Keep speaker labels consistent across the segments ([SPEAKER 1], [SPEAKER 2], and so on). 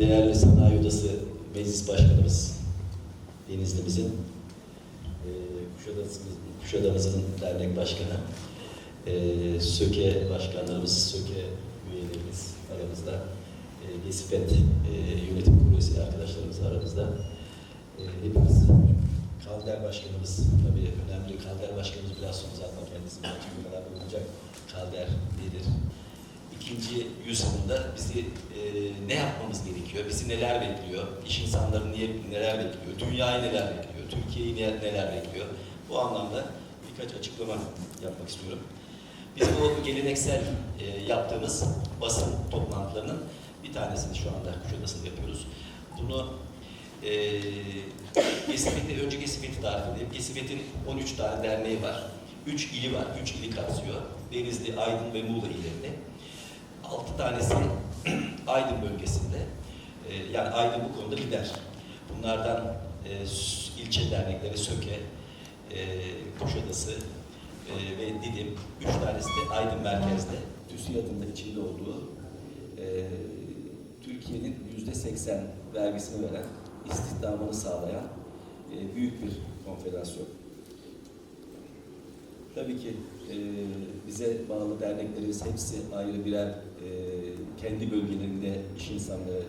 [SPEAKER 1] değerli Sanayi Odası Meclis Başkanımız Denizli'mizin, e, Kuşadası'mız- Kuşadamızın dernek başkanı, e, SÖKE başkanlarımız, SÖKE üyelerimiz aramızda, e, GESİPET e, yönetim kurulu arkadaşlarımız aramızda. Hepimiz Kalder Başkanımız, tabii önemli Kalder Başkanımız biraz sonra zaten kendisi kadar bulunacak. Kalder nedir? İkinci yüzyılında bizi e, ne yapmamız gerekiyor? Bizi neler bekliyor? İş insanları niye, neler bekliyor? Dünyayı neler bekliyor? Türkiye'yi ne- neler bekliyor? Bu anlamda birkaç açıklama yapmak istiyorum. Biz bu geleneksel e, yaptığımız basın toplantılarının bir tanesini şu anda Kuşadası'nda yapıyoruz. Bunu e, Gesifet'i, önce Gesifet'i tarif edeyim. Gesifet'in 13 tane derneği var. 3 ili var, 3 ili kapsıyor. Denizli, Aydın ve Muğla illerini. 6 tanesi Aydın bölgesinde. E, yani Aydın bu konuda lider. Bunlardan e, ilçe dernekleri Söke, e, Kuşadası e, ve Didim. Üç tanesi de Aydın merkezde. TÜSİAD'ın da içinde olduğu e, Türkiye'nin yüzde seksen vergisini veren, istihdamını sağlayan e, büyük bir konfederasyon. Tabii ki e, bize bağlı derneklerimiz hepsi ayrı birer e, kendi bölgelerinde iş insanları,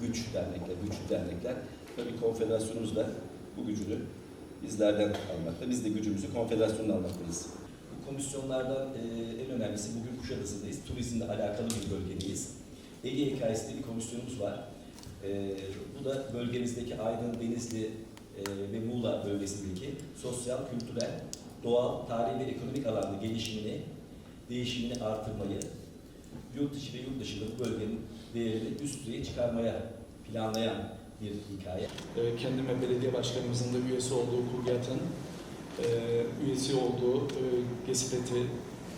[SPEAKER 1] güç dernekler, güçlü dernekler. Tabii konfederasyonumuz da bu gücünü bizlerden almakta. Biz de gücümüzü konfederasyondan almaktayız. Bu komisyonlardan e, en önemlisi bugün Kuşadası'ndayız. Turizmle alakalı bir bölgedeyiz. Ege hikayesi bir komisyonumuz var. E, bu da bölgemizdeki Aydın, Denizli e, ve Muğla bölgesindeki sosyal, kültürel, doğal, tarihi ve ekonomik alanda gelişimini, değişimini artırmayı, yurt dışı ve yurt dışında bu bölgenin değerini üst düzeye çıkarmaya planlayan bir hikaye.
[SPEAKER 2] Ee, Kendim ve belediye başkanımızın da üyesi olduğu Kurgat'ın e, üyesi olduğu e, Gesipet'i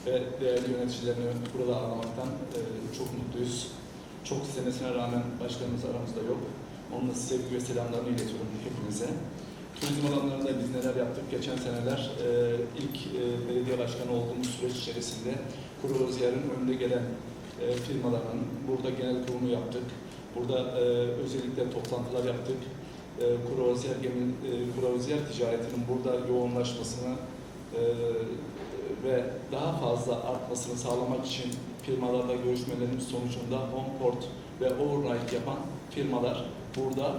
[SPEAKER 2] ve değerli yöneticilerini burada ağırlamaktan e, çok mutluyuz. Çok senesine rağmen başkanımız aramızda yok. Onun da sevgi ve selamlarını iletiyorum hepinize. Turizm alanlarında biz neler yaptık? Geçen seneler e, ilk e, belediye başkanı olduğumuz süreç içerisinde Kuru Öziyer'in önde gelen e, firmaların burada genel kurulu yaptık. Burada e, özellikle toplantılar yaptık. E, Kruvaziyer gemi, e, Kruvaziyer ticaretinin burada yoğunlaşmasını e, ve daha fazla artmasını sağlamak için firmalarla görüşmelerimiz sonucunda Homeport ve Overnight yapan firmalar burada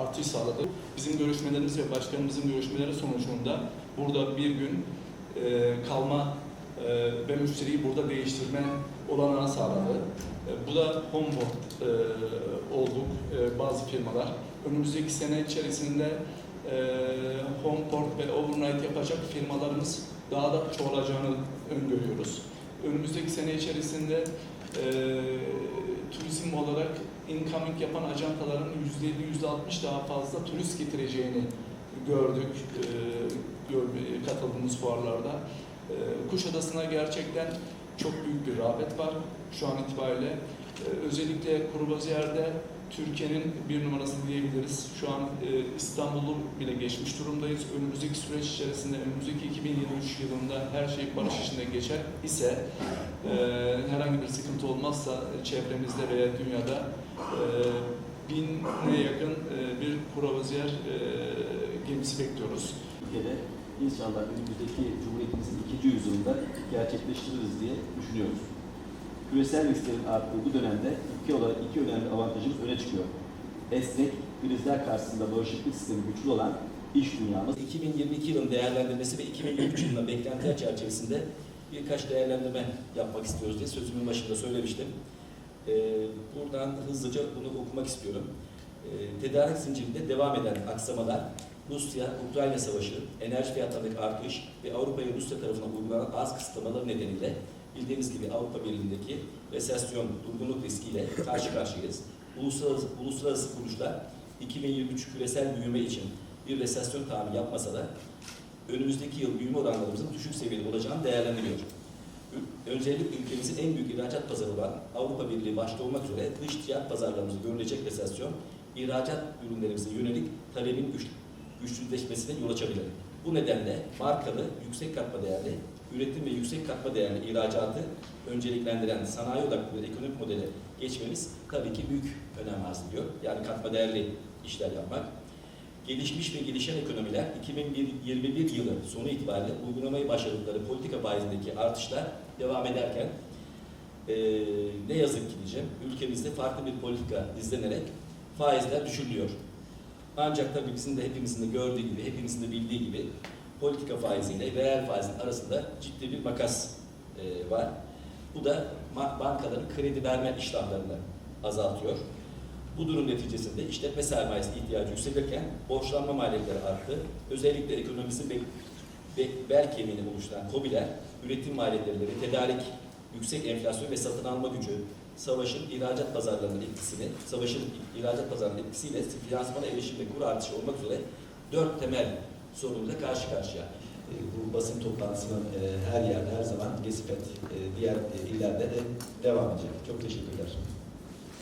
[SPEAKER 2] artış sağladı. Bizim görüşmelerimiz ve başkanımızın görüşmeleri sonucunda burada bir gün e, kalma e, ve müşteriyi burada değiştirme olanağı sağladı. E, Bu da Homeport e, olduk e, bazı firmalar. Önümüzdeki sene içerisinde e, Homeport ve Overnight yapacak firmalarımız daha da çoğalacağını öngörüyoruz. Önümüzdeki sene içerisinde e, turizm olarak incoming yapan ajantaların %50-%60 daha fazla turist getireceğini gördük e, katıldığımız fuarlarda. E, Kuşadası'na gerçekten çok büyük bir rağbet var şu an itibariyle. Ee, özellikle Kurubaziyer'de Türkiye'nin bir numarası diyebiliriz. Şu an e, İstanbul'u bile geçmiş durumdayız. Önümüzdeki süreç içerisinde, önümüzdeki 2023 yılında her şey barış içinde geçer ise e, herhangi bir sıkıntı olmazsa e, çevremizde veya dünyada e, bine yakın e, bir Kurubaziyер e, gemisi bekliyoruz.
[SPEAKER 3] Türkiye'de inşallah önümüzdeki Cumhuriyetimizin ikinci yüzyılında gerçekleştiririz diye düşünüyoruz. Küresel risklerin arttığı bu dönemde ülke olarak iki önemli avantajımız öne çıkıyor. Esnek, krizler karşısında bağışıklık sistemi güçlü olan iş dünyamız
[SPEAKER 1] 2022 yılının değerlendirmesi ve 2023 yılında beklentiler çerçevesinde birkaç değerlendirme yapmak istiyoruz diye sözümün başında söylemiştim. Ee, buradan hızlıca bunu okumak istiyorum. Ee, tedarik zincirinde devam eden aksamalar, Rusya-Ukrayna savaşı, enerji fiyatlarındaki artış ve Avrupa'ya Rusya tarafından uygulanan az kısıtlamalar nedeniyle bildiğimiz gibi Avrupa Birliği'ndeki resesyon, durgunluk riskiyle karşı karşıyayız. Uluslararası, uluslararası kuruluşlar 2023 küresel büyüme için bir resesyon tahmini yapmasa da önümüzdeki yıl büyüme oranlarımızın düşük seviyede olacağını değerlendiriyor. Öncelikle ülkemizin en büyük ihracat pazarı olan Avrupa Birliği başta olmak üzere dış ticaret pazarlarımızda görülecek resesyon, ihracat ürünlerimize yönelik talebin güç, güçsüzleşmesine yol açabilir. Bu nedenle markalı, yüksek katma değerli, üretim ve yüksek katma değerli ihracatı önceliklendiren sanayi odaklı bir ekonomik modele geçmemiz tabii ki büyük önem arz kastediyor. Yani katma değerli işler yapmak. Gelişmiş ve gelişen ekonomiler 2021 yılı sonu itibariyle uygulamayı başladıkları politika faizindeki artışlar devam ederken eee, ne yazık ki diyeceğim, ülkemizde farklı bir politika izlenerek faizler düşürülüyor. Ancak tabii bizim de hepimizin de gördüğü gibi, hepimizin de bildiği gibi politika faiziyle reel faizin arasında ciddi bir makas eee, var. Bu da bankaların kredi verme işlemlerini azaltıyor. Bu durum neticesinde işletme sermayesi ihtiyacı yükselirken borçlanma maliyetleri arttı. Özellikle ekonomisi bel, be- bel kemiğini oluşturan KOBİ'ler üretim maliyetleri, tedarik, yüksek enflasyon ve satın alma gücü, savaşın ihracat pazarlarının etkisini, savaşın ihracat pazarlarının etkisiyle finansmana erişim ve kur artışı olmak üzere dört temel sorunla karşı karşıya.
[SPEAKER 4] E, bu basın toplantısının e, her yerde, her zaman Gesipet, e, diğer e, illerde de devam edecek. Çok teşekkürler.